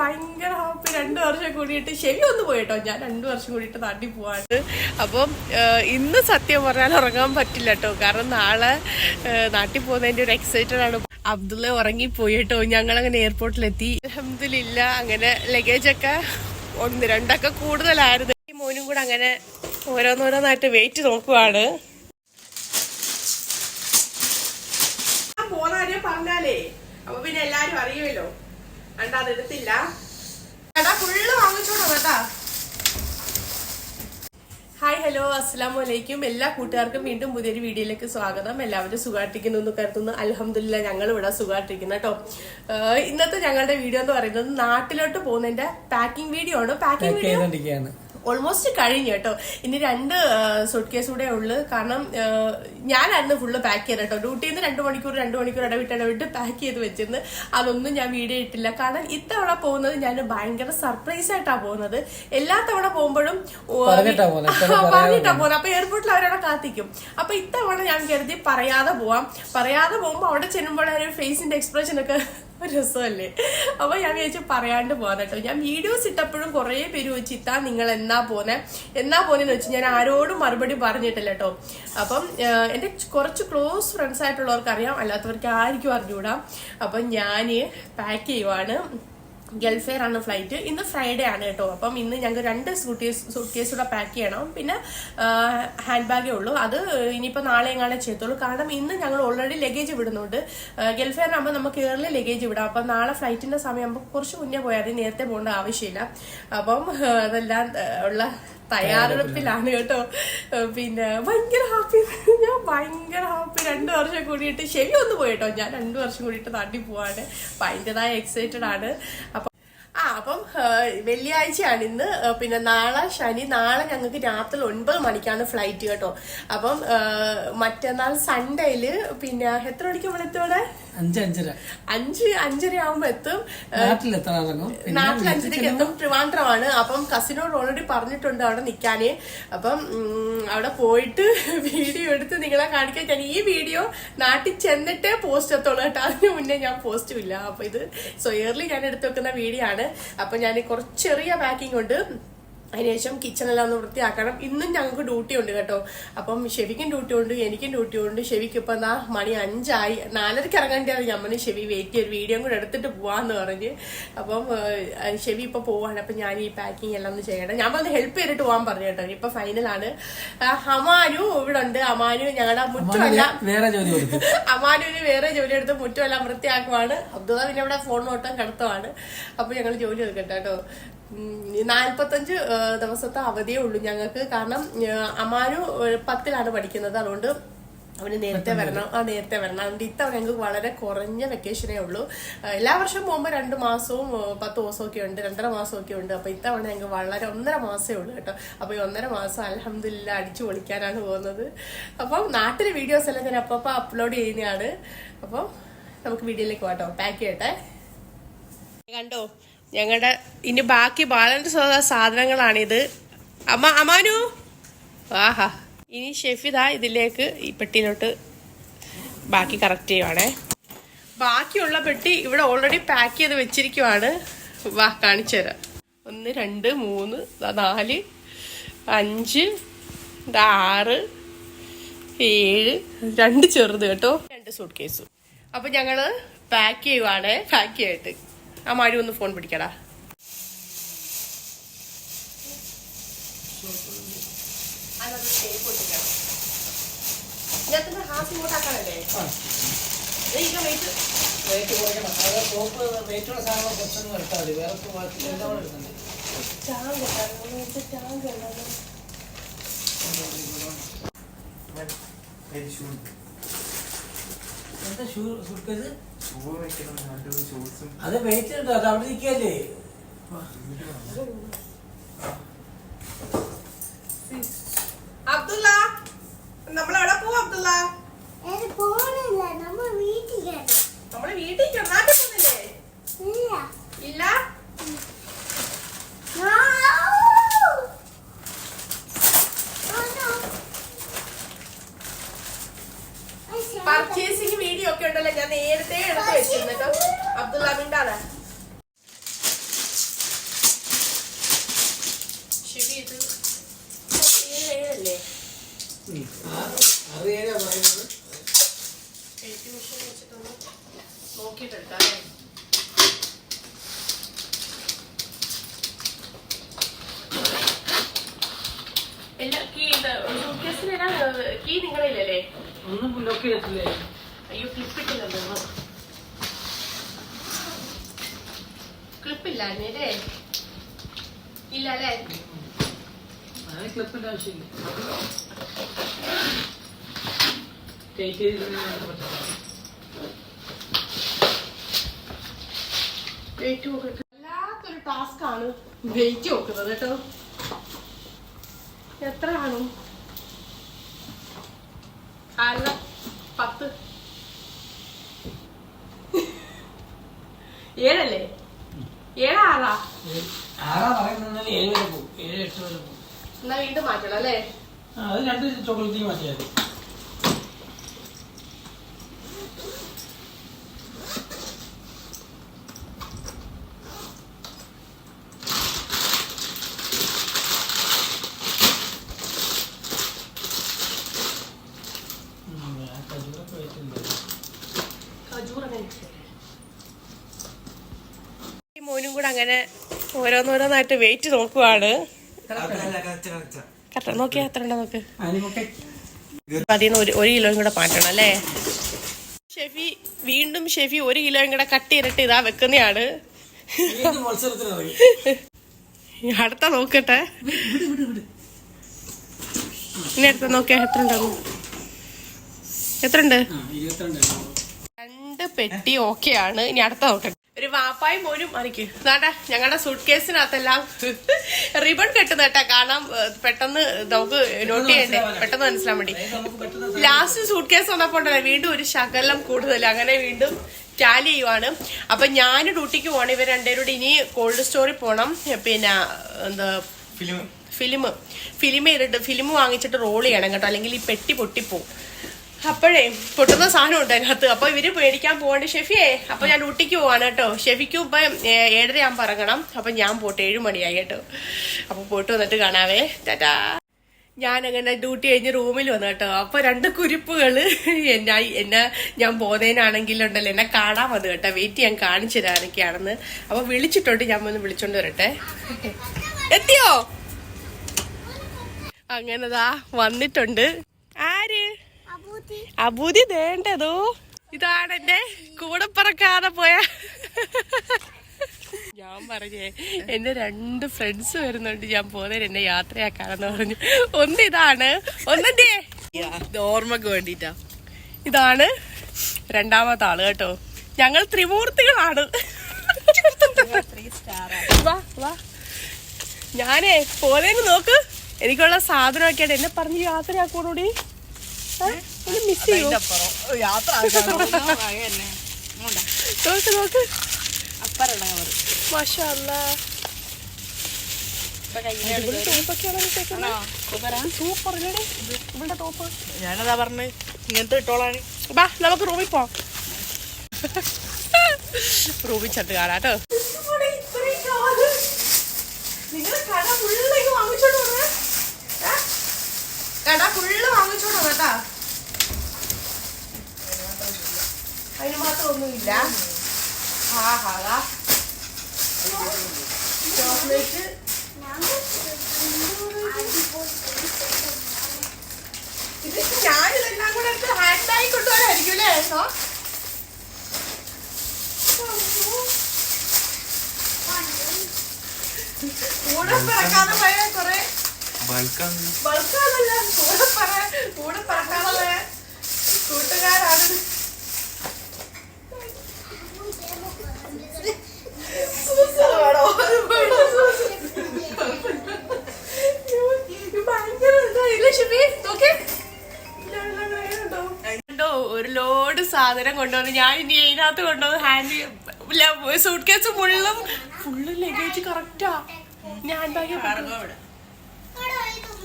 ഭയങ്കര ഹാപ്പി രണ്ട് വർഷം കൂടിയിട്ട് ശരി ഒന്ന് പോയിട്ടോ. ഞാൻ രണ്ട് വർഷം കൂടിയിട്ട് നാട്ടിൽ പോവാണ്. അപ്പം ഇന്ന് സത്യം പറഞ്ഞാൽ ഉറങ്ങാൻ പറ്റില്ല കേട്ടോ കാരണം നാളെ നാട്ടിൽ പോകുന്നതിന്റെ ഒരു എക്സൈറ്റഡ് ആണ്. അബ്ദുള്ള ഉറങ്ങി പോയിട്ടോ ഞങ്ങൾ അങ്ങനെ എയർപോർട്ടിലെത്തി അഹമ്മദില്ല അങ്ങനെ ലഗേജൊക്കെ ഒന്ന് രണ്ടൊക്കെ കൂടുതലായിരുന്നു. ഈ മോനും കൂടെ അങ്ങനെ ഓരോന്നോരോന്നായിട്ട് വെയിറ്റ് നോക്കുവാണ്. പോന്ന പറഞ്ഞാലേ. അപ്പൊ പിന്നെ എല്ലാരും അറിയുമല്ലോ. കണ്ടാ അത് എടുത്തില്ല. എടാ ഫുള്ള് വാങ്ങിച്ചോളൂ കേട്ടാ. ഹായ് ഹലോ അസ്സാം വലൈക്കും എല്ലാ കൂട്ടുകാർക്കും വീണ്ടും പുതിയൊരു വീഡിയോയിലേക്ക് സ്വാഗതം. എല്ലാവരും സുഖമായിട്ടിരിക്കുന്നു എന്ന് കരുതുന്നു. അലഹമില്ല ഞങ്ങൾ ഇവിടെ സുഖമായിട്ടിരിക്കുന്നു കേട്ടോ. ഇന്നത്തെ ഞങ്ങളുടെ വീഡിയോ എന്ന് പറയുന്നത് നാട്ടിലോട്ട് പോകുന്നതിന്റെ പാക്കിംഗ് വീഡിയോ ആണ്. പാക്കിംഗ് വീഡിയോ ഓൾമോസ്റ്റ് കഴിഞ്ഞു കേട്ടോ. ഇനി രണ്ട് സൂട്ട് കേസ് കൂടെ ഉള്ളു. കാരണം ഞാനായിരുന്നു ഫുള്ള് പാക്ക് ചെയ്ത് കേട്ടോ. ഡ്യൂട്ടിയിൽ നിന്ന് രണ്ട് മണിക്കൂർ രണ്ട് മണിക്കൂർ ഇടവിട്ട് ഇടവിട്ട് പാക്ക് ചെയ്ത് വെച്ചിരുന്നു അതൊന്നും ഞാൻ വീഡിയോ ഇട്ടില്ല. കാരണം ഇത്തവണ പോകുന്നത് ഞാൻ ഭയങ്കര സർപ്രൈസ് ആയിട്ടാണ് പോകുന്നത്. എല്ലാ തവണ പോകുമ്പോഴും പറഞ്ഞിട്ടാ പോകുന്നത്. അപ്പൊ എയർപോർട്ടിൽ അവരവിടെ കാത്തിക്കും. അപ്പൊ ഇത്തവണ ഞാൻ കരുതി പറയാതെ പോവാം. പറയാതെ പോകുമ്പോ അവിടെ ചെല്ലുമ്പോൾ ഒരു ഫേസിന്റെ എക്സ്പ്രഷൻ ഒക്കെ രസമല്ലേ? അപ്പൊ ഞാൻ വിചാരിച്ചു പറയാണ്ട് പോകാൻ കേട്ടോ ഞാൻ വീഡിയോസ് ഇട്ടപ്പോഴും കുറെ പേര് ചോദിച്ചു ഇത്താ നിങ്ങൾ എന്നാ പോന്നെ? എന്നാ പോന്നെന്ന് വെച്ച് ഞാൻ ആരോടും മറുപടി പറഞ്ഞിട്ടില്ല കേട്ടോ അപ്പം എന്റെ കുറച്ച് ക്ലോസ് ഫ്രണ്ട്സ് ആയിട്ടുള്ളവർക്ക് അറിയാം അല്ലാത്തവർക്ക് ആയിരിക്കും അറിഞ്ഞുകൂടാ. അപ്പം ഞാൻ പാക്ക് ചെയ്യുവാണ്. ഗൾഫെയർ ആണ് ഫ്ലൈറ്റ് ഇന്ന് ഫ്രൈഡേ ആണ് കേട്ടോ. അപ്പം ഇന്ന് ഞങ്ങൾക്ക് രണ്ട് സൂട്ട്കേസ് സൂട്ട്കേസ് സൂട്ട് കേസ് കൂടെ പാക്ക് ചെയ്യണം. പിന്നെ ഹാൻഡ് ബാഗേ ഉള്ളൂ. അത് ഇനിയിപ്പോൾ നാളെ എങ്ങാണേ ചെയ്യത്തുള്ളൂ കാരണം ഇന്ന് ഞങ്ങൾ ഓൾറെഡി ലഗേജ് വിടുന്നുണ്ട്. ഗൾഫെയറിനാകുമ്പോൾ നമുക്ക് ഏർലി ലഗേജ് വിടാം. അപ്പം നാളെ ഫ്ലൈറ്റിന്റെ സമയമാകുമ്പോൾ കുറച്ച് മുന്നേ പോയാൽ മതി. നേരത്തെ പോകേണ്ട ആവശ്യമില്ല. അപ്പം അതെല്ലാം ഉള്ള തയ്യാറെടുപ്പിലാണ് കേട്ടോ. പിന്നെ ഭയങ്കര ഹാപ്പി ഭയങ്കര ഹാപ്പി രണ്ടു വർഷം കൂടിയിട്ട് ശരി ഒന്ന് പോയിട്ടോ ഞാൻ രണ്ടു വർഷം കൂടിയിട്ട് നാട്ടിൽ പോവാണ്. അപ്പൊ എക്സൈറ്റഡ് ആണ്. അപ്പൊ ആ അപ്പം വെള്ളിയാഴ്ചയാണ് ഇന്ന്. പിന്നെ നാളെ ശനി നാളെ ഞങ്ങൾക്ക് രാത്രി ഒൻപത് മണിക്കാണ് ഫ്ലൈറ്റ് കേട്ടോ. അപ്പം മറ്റന്നാൾ സൺഡേയിൽ പിന്നെ എത്ര മണിക്ക് നമ്മൾ എത്തോടെ അഞ്ച് അഞ്ചര. അഞ്ച് അഞ്ചര ആവുമ്പോ എത്തും. നാട്ടിൽ അഞ്ചരക്ക് എത്തും. ട്രിവാൻഡ്രമാണ്. അപ്പം കസിനോട് ഓൾറെഡി പറഞ്ഞിട്ടുണ്ട് അവിടെ നിൽക്കാനേ. അപ്പം അവിടെ പോയിട്ട് വീഡിയോ എടുത്ത് നിങ്ങളെ കാണിക്കാൻ ഞാൻ ഈ വീഡിയോ നാട്ടിൽ ചെന്നിട്ടേ പോസ്റ്റ് എത്തുള്ളൂ കേട്ടോ. അതിന് മുന്നേ ഞാൻ പോസ്റ്റും ഇല്ല. അപ്പൊ ഇത് സ്വയർലി ഞാൻ എടുത്തു വെക്കുന്ന വീഡിയോ ആണ്. അപ്പൊ ഞാൻ കുറച്ച് ചെറിയ പാക്കിംഗ് ഉണ്ട്. അതിനുശേഷം കിച്ചണെല്ലാം ഒന്ന് വൃത്തിയാക്കണം. ഇന്നും ഞങ്ങൾക്ക് ഡ്യൂട്ടി ഉണ്ട് കേട്ടോ. അപ്പം ഷെവിക്കും ഡ്യൂട്ടി ഉണ്ട് എനിക്കും ഡ്യൂട്ടി ഉണ്ട്. ഷെവിക്ക് ഇപ്പം എന്താ മണി അഞ്ചായി. നാലരയ്ക്ക് ഇറങ്ങേണ്ടതാണ് ഞമ്മന് ഷെവി വെയിറ്റ് ചെയ്ത് വീഡിയോ കൂടെ എടുത്തിട്ട് പോവാന്ന് പറഞ്ഞ്. അപ്പം ഷെവി ഇപ്പോൾ പോവാണ്. അപ്പം ഞാൻ ഈ പാക്കിംഗ് എല്ലാം ഒന്ന് ചെയ്യണം ഞാൻ വന്ന് ഹെൽപ്പ് ചെയ്തിട്ട് പോകാൻ പറഞ്ഞു കേട്ടോ. ഇപ്പൊ ഫൈനലാണ് അമാനു ഇവിടെ ഉണ്ട്. അമാനു ഞങ്ങളുടെ മുറ്റുമല്ല വേറെ ജോലി അമാനുവിന് വേറെ ജോലി എടുത്ത് മുറ്റുമെല്ലാം വൃത്തിയാക്കുവാണ്. അബ്ദുള്ള പിന്നെ ഇവിടെ ഫോൺ നോട്ടം കടത്തുവാണ്. അപ്പൊ ഞങ്ങൾ ജോലി എടുക്കട്ടെ കേട്ടോ. നാൽപ്പത്തഞ്ച് ദിവസത്തെ അവധിയേ ഉള്ളൂ ഞങ്ങൾക്ക്. കാരണം അമാരു അമാനു പത്തിലാണ് പഠിക്കുന്നത്. അതുകൊണ്ട് അവന് നേരത്തെ വരണം. ആ നേരത്തെ വരണം. അതുകൊണ്ട് ഇത്തവണ ഞങ്ങൾക്ക് വളരെ കുറഞ്ഞ വെക്കേഷനേ ഉള്ളൂ. എല്ലാ വർഷവും പോകുമ്പോൾ രണ്ട് മാസവും പത്ത് ദിവസമൊക്കെ ഉണ്ട് രണ്ടര മാസമൊക്കെ ഉണ്ട്. അപ്പൊ ഇത്തവണ ഞങ്ങൾക്ക് വളരെ ഒന്നര മാസമേ ഉള്ളൂ കേട്ടോ. അപ്പോൾ ഈ ഒന്നര മാസം അലഹമില്ല അടിച്ചു പൊളിക്കാനാണ് പോകുന്നത്. അപ്പം നാട്ടിലെ വീഡിയോസ് എല്ലാം ഞാൻ അപ്പപ്പോൾ അപ്ലോഡ് ചെയ്യുന്നതാണ്. അപ്പം നമുക്ക് വീഡിയോയിലേക്ക് പോകാട്ടോ പാക്ക് ചെയ്യട്ടെ. കണ്ടോ? ഞങ്ങളുടെ ഇനി ബാക്കി ബാലൻസ് ഉള്ള സാധനങ്ങളാണിത്. അമ്മ അമാനു? ആഹാ. ഇനി ഷെഫിദ ഇതിലേക്ക് ഈ പെട്ടിയിലോട്ട് ബാക്കി കറക്റ്റ് ചെയ്യുവാണേ. ബാക്കിയുള്ള പെട്ടി ഇവിടെ ഓൾറെഡി പാക്ക് ചെയ്ത് വെച്ചിരിക്കുവാണ്. വാ കാണിച്ചു തരാം. ഒന്ന് രണ്ട് മൂന്ന് നാല് അഞ്ച് ആറ് ഏഴ് രണ്ട് ചെറുത് കേട്ടോ. രണ്ട് സൂട്ട് കേസ് അപ്പം ഞങ്ങൾ പാക്ക് ചെയ്യുവാണ് പാക്ക് ചെയ്തിട്ട്. ആ മഴ ഒന്ന് ഫോൺ പിടിക്കടാ ഹാഫ് ഇത് വെയിറ്റ് വെയിറ്റ് കുറയ്ക്കണം അത് ടോപ്പ് വെയിറ്റുള്ള സാധനങ്ങൾ കുറച്ചൊന്നും എടുത്താൽ മതി വേറെ ബാക്കി എല്ലാം കൂടെ എടുക്കണ്ടേ ടാങ്ക് എന്താ ഷൂ സുർക്കത് അത് വെയിറ്റ് ഉണ്ട് അത് അവിടെ നിൽക്കല്ലേ ആറ് ഏഴാ പറയുന്നത്. നോക്കിയിട്ടെടുക്കാം കീ നിങ്ങളില്ലല്ലേ? ഒന്നും ലോക്ക് ചെയ്തിട്ടില്ലേ? അയ്യോ ക്ലിപ്പ് ഇട്ടില്ലല്ലോ. ക്ലിപ്പില്ല ഇല്ല ക്ലിപ്പിന്റെ ആവശ്യമില്ല ടൈറ്റ് ചെയ്തിരുന്ന വെയിറ്റ് നോക്കട്ടെ വല്ലാത്തൊരു ടാസ്ക് ആണ് വെയിറ്റ് നോക്കുന്നത് കേട്ടോ. എത്ര കാണും? അല്ല പത്ത്. ഏഴല്ലേ? ഏഴാറാ? ആറാ പറയുന്നത് ഏഴ് വരെ പോകും. ഏഴ് എട്ട് വരെ പോകും. എന്നാ വീണ്ടും മാറ്റണം അല്ലേ? അത് രണ്ട് ചോക്ലേറ്റ് മാറ്റിയാൽ മോനും കൂടെ അങ്ങനെ ഓരോന്നോരോന്നായിട്ട് വെയിറ്റ് നോക്കുവാണ്. കറക്റ്റ് നോക്കിയാ എത്ര ഉണ്ടോ നോക്ക് അപ്പൊ അതിൽ നിന്ന് ഒരു കിലോയും കൂടെ മാറ്റണം അല്ലേ? ഷെഫി വീണ്ടും ഷെഫി ഒരു കിലോയും കൂടെ കട്ട് ചെയ്തിട്ട് ഇതാ വെക്കുന്നതാണ് അടുത്ത നോക്കട്ടെ. ഇനി അടുത്ത നോക്കിയാ എത്ര ഉണ്ടാവും എത്ര ഉണ്ട് രണ്ട് പെട്ടി ഓക്കെ ആണ്. ഇനി അടുത്ത നോക്കട്ടെ. ഒരു വാപ്പായും മോനും എനിക്ക് നാട്ടാ ഞങ്ങളുടെ സൂട്ട് കേസിനകത്തെല്ലാം റിബൺ കെട്ടുന്ന കേട്ടാ കാണാൻ പെട്ടെന്ന് നമുക്ക് നോട്ട് ചെയ്യണ്ടേ? പെട്ടെന്ന് മനസ്സിലാൻ വേണ്ടി. ലാസ്റ്റ് സൂട്ട് കേസ് വന്നപ്പോ ഉണ്ടല്ലോ വീണ്ടും ഒരു ശകലം കൂടുതൽ അങ്ങനെ വീണ്ടും ടാലി ചെയ്യുവാണ്. അപ്പൊ ഞാൻ ഡ്യൂട്ടിക്ക് പോകണം ഇവർ രണ്ടുപേരോട് ഇനി കോൾഡ് സ്റ്റോറി പോകണം പിന്നെ എന്താ ഫിലിം ഫിലിം ഫിലിം ചെയ്തിട്ട് ഫിലിം വാങ്ങിച്ചിട്ട് റോൾ ചെയ്യണം കേട്ടോ. അല്ലെങ്കിൽ ഈ പെട്ടി പൊട്ടിപ്പോവും. അപ്പോഴേ പൊട്ടുന്ന സാധനം ഉണ്ട് അതിനകത്ത്. അപ്പൊ ഇവർ പേടിക്കാൻ പോവാണ്ട് ഷെഫിയെ. അപ്പൊ ഞാൻ ഊട്ടിക്ക് പോവാണ് കേട്ടോ. ഷെഫിക്കും ഇപ്പൊ ഏഴര ആകുമ്പോൾ പറങ്ങണം. അപ്പൊ ഞാൻ പോട്ടെ ഏഴ് മണിയായി കേട്ടോ. അപ്പൊ പോയിട്ട് വന്നിട്ട് കാണാവേ. ടാറ്റാ. ഞാൻ അങ്ങനെ ഡ്യൂട്ടി കഴിഞ്ഞ് റൂമിൽ വന്നു കേട്ടോ. അപ്പൊ രണ്ട് കുരിപ്പുകൾ എന്നെ എന്നെ ഞാൻ പോന്നേനാണെങ്കിലുണ്ടല്ലോ എന്നെ കാണാൻ വന്നു കേട്ടോ. വെയിറ്റ് ചെയ്യാൻ കാണിച്ചു തരാനൊക്കെയാണെന്ന്. അപ്പൊ വിളിച്ചിട്ടുണ്ട്. ഞാൻ ഒന്ന് വിളിച്ചോണ്ട് വരട്ടെ. എത്തിയോ? അങ്ങനെതാ വന്നിട്ടുണ്ട്. ആര്? അബൂതി വേണ്ടതോ ഇതാണ് എന്റെ കൂടെ പറക്കാതെ പോയ ഞാൻ പറഞ്ഞേ എന്റെ രണ്ട് ഫ്രണ്ട്സ് വരുന്നുണ്ട്. ഞാൻ പോകുന്നതിന് എന്നെ യാത്രയാക്കാനെന്ന് പറഞ്ഞു. ഒന്ന് ഇതാണ്. ഒന്നെന്തേ? ഓർമ്മക്ക് വേണ്ടിട്ടാ. ഇതാണ് രണ്ടാമത്തെ ആൾ കേട്ടോ. ഞങ്ങൾ ത്രിമൂർത്തികളാണ്. വാ വാ. ഞാനേ പോലെ നോക്ക്. എനിക്കുള്ള സാധനമൊക്കെയാണ് എന്നെ പറഞ്ഞ് യാത്രയാക്കൂടി മിസ് ചെയ്യൂ. നോക്ക് നോക്ക്. മാഷാ. ഞാനതാ പറഞ്ഞ്. ഇങ്ങനത്തെ ഇട്ടോളാണ് ബാ നമുക്ക് റൂമിൽ പോവാം. റൂമിൽ ചെന്ന് കാണാട്ടോ കട ഫുള്ള് വാങ്ങിച്ചോളൂ കേട്ടാ ഹാ ചോക്ലേറ്റ് ഇത് ഞാനിതെല്ലാം കൂടെ എടുത്ത് ഹാൻഡ് ബാഗ് കൊണ്ടുപോകാനായിരിക്കും അല്ലേ ഏട്ടാ? കൂടെ പിറക്കാതെ പോയ കൊറേ കൂടെ പറ കൊണ്ടുവന്ന് ഞാൻ ഇനി ഇതിനകത്ത് കൊണ്ടുവന്ന് ഹാൻഡ് സൂട്ട് കേസ് ഫുള്ളും ഫുള്ള് ലഗേജ് കറക്റ്റാ ഞാൻ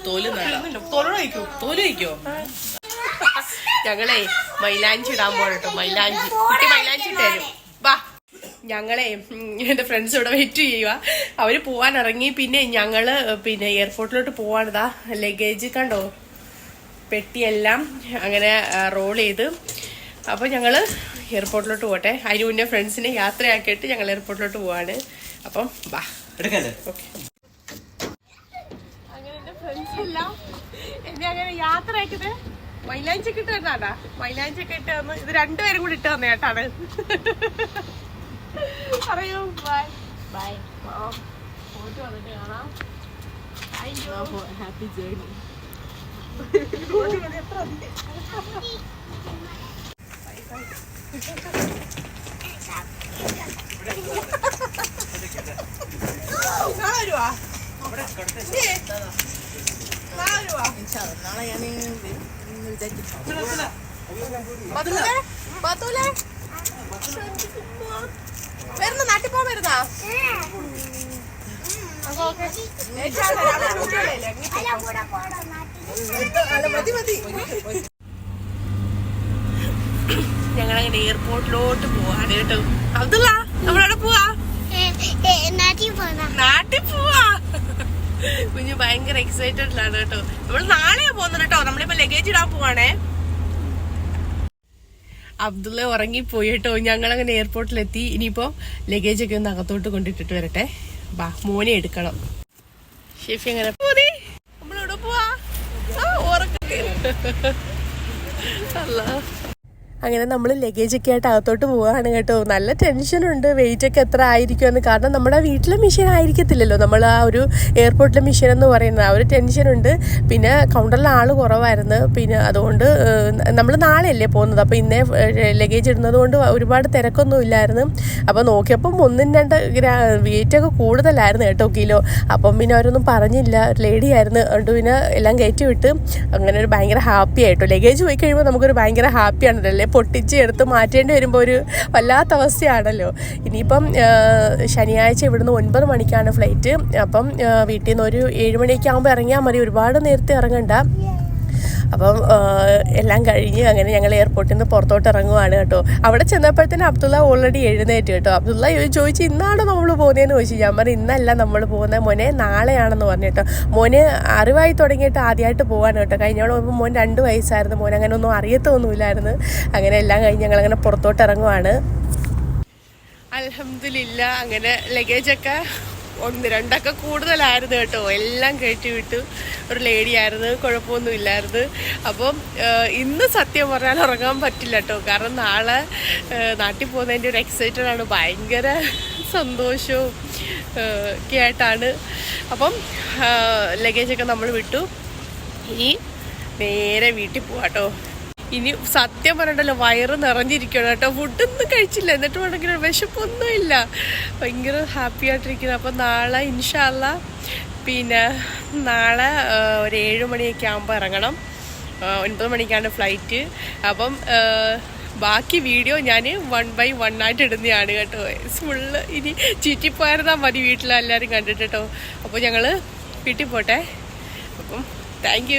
തോൽ തോൽ ഞങ്ങളെ മൈലാഞ്ചി ഇടാൻ പോകട്ടോ മൈലാഞ്ചി. കുട്ടി മൈലാഞ്ചി ഇട്ടു വാ. ഞങ്ങളെ എന്റെ ഫ്രണ്ട്സ് ഇവിടെ വെയിറ്റ് ചെയ്യുക അവർ പോവാൻ ഇറങ്ങി. പിന്നെ ഞങ്ങൾ പിന്നെ എയർപോർട്ടിലോട്ട് പോവാണിതാ ലഗേജ് കണ്ടോ? പെട്ടിയെല്ലാം അങ്ങനെ റോൾ ചെയ്ത്. അപ്പോൾ ഞങ്ങൾ എയർപോർട്ടിലോട്ട് പോട്ടെ. അതിന് മുന്നേ ഫ്രണ്ട്സിനെ യാത്രയാക്കിയിട്ട് ഞങ്ങൾ എയർപോർട്ടിലോട്ട് പോവാണ്. അപ്പം വാ. എടുക്കല്ലേ ഓക്കെ. അങ്ങനെ എന്റെ ഫ്രണ്ട്സ് എല്ലാം എന്നെ അങ്ങനെ യാത്ര അയക്കുന്നത് മൈലാഞ്ചി ഒക്കെ ഇട്ട് തന്നാടാ മൈലാഞ്ചി ഇട്ട് തന്നു. ഇത് രണ്ടുപേരും കൂടി ഇട്ട് തന്നെ കേട്ടാണ്. പറയൂ. ബൈ ബൈ പോയിട്ട് വന്നിട്ട് കാണാം. ഹാപ്പി ജേർണി വരുന്ന നാട്ടിൽ പോകാൻ വരുന്നാ മതി. മതി മതി ഞങ്ങളങ്ങനെ എയർപോർട്ടിലോട്ട് പോവാണ് കേട്ടോ അബ്ദുള്ള നമ്മളവിടെ പോവാ. നാട്ടിൽ പോവാ. കുഞ്ഞ് ഭയങ്കര എക്സൈറ്റഡിലാണ് കേട്ടോ. നമ്മൾ നാളെയാ പോകുന്നത് കേട്ടോ. നമ്മളിപ്പോ ലഗേജ് ഇടാൻ പോവാണേ. അബ്ദുള്ള ഉറങ്ങിപ്പോയി കേട്ടോ. ഞങ്ങളങ്ങനെ എയർപോർട്ടിലെത്തി ഇനിയിപ്പോ ലഗേജ് ഒക്കെ ഒന്ന് അകത്തോട്ട് കൊണ്ടിട്ടിട്ട് വരട്ടെ. ബാ മോനെ എടുക്കണം. ഷെഫി അങ്ങനെ പോതി നമ്മളിവിടെ പോവാ. അല്ലാ. അങ്ങനെ നമ്മൾ ലഗേജ് ഒക്കെ ആയിട്ട് അകത്തോട്ട് പോവുകയാണ് കേട്ടോ. നല്ല ടെൻഷനുണ്ട് വെയിറ്റ് ഒക്കെ എത്ര ആയിരിക്കുമെന്ന്. കാരണം നമ്മുടെ വീട്ടിലെ മെഷീൻ ആയിരിക്കത്തില്ലല്ലോ. നമ്മൾ ആ ഒരു എയർപോർട്ടിലെ മെഷീൻ എന്ന് പറയുന്നത്. ആ ഒരു ടെൻഷനുണ്ട് പിന്നെ കൗണ്ടറിൽ ആൾ കുറവായിരുന്നു. പിന്നെ അതുകൊണ്ട് നമ്മൾ നാളെയല്ലേ പോകുന്നത്? അപ്പോൾ ഇന്നേ ലഗേജ് ഇടുന്നത് കൊണ്ട് ഒരുപാട് തിരക്കൊന്നും ഇല്ലായിരുന്നു. അപ്പോൾ നോക്കിയപ്പം ഒന്നും രണ്ട് ഗ്രാ വെയിറ്റ് ഒക്കെ കൂടുതലായിരുന്നു കേട്ടോ കിലോ. അപ്പം പിന്നെ അവരൊന്നും പറഞ്ഞില്ല. ഒരു ലേഡി ആയിരുന്നു. അതുകൊണ്ട് പിന്നെ എല്ലാം കയറ്റി വിട്ട് അങ്ങനെ ഒരു ഭയങ്കര ഹാപ്പി ആയിട്ടോ. ലഗേജ് പോയി കഴിയുമ്പോൾ നമുക്കൊരു ഭയങ്കര ഹാപ്പിയാണല്ലോ അല്ലേ പൊട്ടിച്ച് എടുത്ത് മാറ്റേണ്ടി വരുമ്പോൾ ഒരു വല്ലാത്ത അവസ്ഥയാണല്ലോ. ഇനിയിപ്പം ശനിയാഴ്ച ഇവിടുന്ന് ഒൻപത് മണിക്കാണ് ഫ്ലൈറ്റ് അപ്പം വീട്ടിൽ നിന്ന് ഒരു ഏഴ് മണിയൊക്കെ ആകുമ്പോൾ ഇറങ്ങിയാൽ മതി. ഒരുപാട് നേരത്തെ ഇറങ്ങണ്ട. അപ്പം എല്ലാം കഴിഞ്ഞ് അങ്ങനെ ഞങ്ങൾ എയർപോർട്ടിൽ നിന്ന് പുറത്തോട്ട് ഇറങ്ങുവാണ് കേട്ടോ. അവിടെ ചെന്നപ്പോഴത്തേനും അബ്ദുള്ള ഓൾറെഡി എഴുന്നേറ്റ് കേട്ടോ. അബ്ദുള്ള ചോദിച്ചു ഇന്നാണോ നമ്മൾ പോകുന്നതെന്ന് ചോദിച്ചു. ഞാൻ പറഞ്ഞു ഇന്നല്ല നമ്മൾ പോകുന്നത് മോനെ നാളെയാണെന്ന് പറഞ്ഞു കേട്ടോ. മോന് അറിവായി തുടങ്ങിയിട്ട് ആദ്യമായിട്ട് പോവാണ് കേട്ടോ. കഴിഞ്ഞ തവണ പോകുമ്പോൾ മോൻ രണ്ട് വയസ്സായിരുന്നു. മോൻ അങ്ങനെ ഒന്നും അറിയത്തൊന്നുമില്ലായിരുന്നു. അങ്ങനെ എല്ലാം കഴിഞ്ഞ് ഞങ്ങളങ്ങനെ പുറത്തോട്ട് ഇറങ്ങുവാണ്. അലഹമില്ല അങ്ങനെ ലഗേജൊക്കെ ഒന്ന് രണ്ടൊക്കെ കൂടുതലായിരുന്നു കേട്ടോ. എല്ലാം കയറ്റി വിട്ടു. ഒരു ലേഡി ആയിരുന്നു. കുഴപ്പമൊന്നും ഇല്ലായിരുന്നു. അപ്പം ഇന്ന് സത്യം പറഞ്ഞാൽ ഉറങ്ങാൻ പറ്റില്ല കേട്ടോ. കാരണം നാളെ നാട്ടിൽ പോകുന്നതിന്റെ ഒരു എക്സൈറ്റഡ് ആണ്. ഭയങ്കര സന്തോഷവും ഒക്കെ ആയിട്ടാണ്. അപ്പം ലഗേജൊക്കെ നമ്മൾ വിട്ടു. ഇനി നേരെ വീട്ടിൽ പോവാട്ടോ ഇനി സത്യം പറഞ്ഞിട്ടല്ലോ വയറ് നിറഞ്ഞിരിക്കണം കേട്ടോ. ഫുഡൊന്നും കഴിച്ചില്ല. എന്നിട്ട് വേണമെങ്കിൽ വിശപ്പൊന്നും ഇല്ല ഭയങ്കര ഹാപ്പി ആയിട്ടിരിക്കുന്നത് അപ്പം നാളെ ഇൻഷാല്ല പിന്നെ നാളെ ഒരു ഏഴ് മണിയൊക്കെ ആകുമ്പോൾ ഇറങ്ങണം. ഒൻപത് മണിക്കാണ് ഫ്ലൈറ്റ് അപ്പം ബാക്കി വീഡിയോ ഞാൻ വൺ ബൈ വൺ ആയിട്ട് ഇടുന്നതാണ് കേട്ടോ. ഫുള്ള് ഇനി ചുറ്റിപ്പോയിരുന്നാൽ മതി വീട്ടിലെല്ലാവരും കണ്ടിട്ട് കേട്ടോ. അപ്പോൾ ഞങ്ങൾ വീട്ടിൽ പോട്ടെ. അപ്പം താങ്ക്